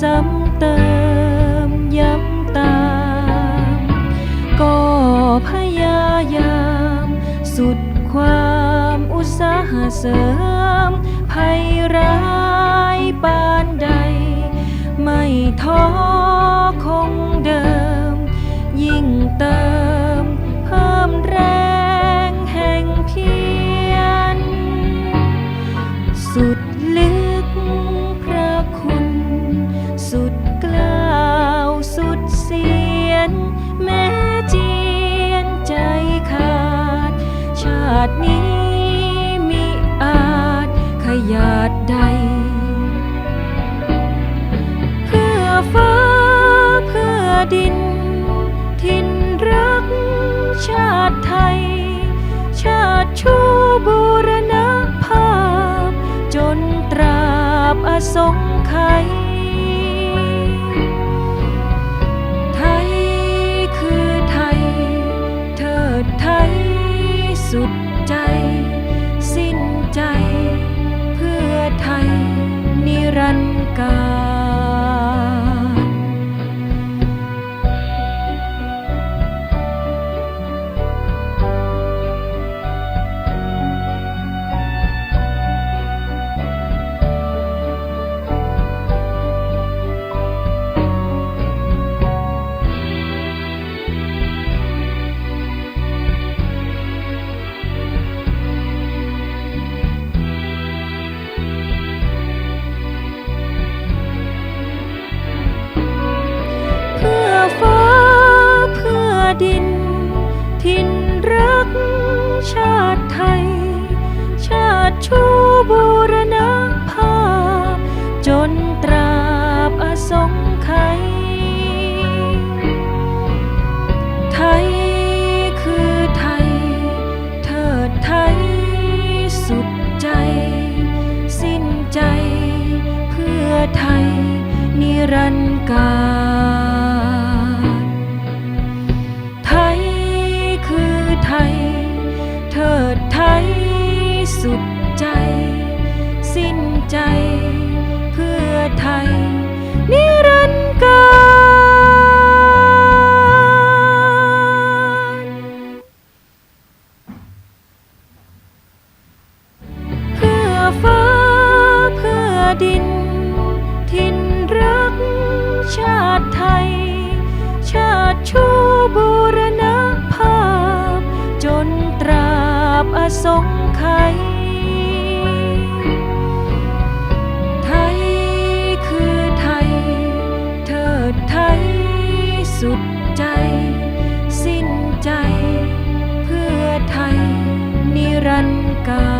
ซ้ำเติมย้ำตาม ก็พยายาม สุดความอุตสาหเสริมภัยร้ายปานใด ไม่ท้อคงเดิม ยิ่งเติมเพิ่มแรงแห่งเพียรสุด ชาตินี้มิอาจขยาดใด เพื่อฟ้าเพื่อดิน ทินรักชาติไทย ชาติชูบูรณภาพ จนตราบอสงไขยไทยคือไทยเทิดไทยสุด ชาติไทย ชาติชูบูรณภาพ จนตราบอสงไขยไทยคือไทยเทิดไทย สุดใจ สิ้นใจ เพื่อไทย นิรันดร์กา ฟ้าเพื่อดิน ทินรักชาติไทย ชาติชูบูรณภาพ จนตราบอสงไขยไทยคือไทย เถิไทยสุดใจ สิ้นใจ เพื่อไทยนิรันดร์กา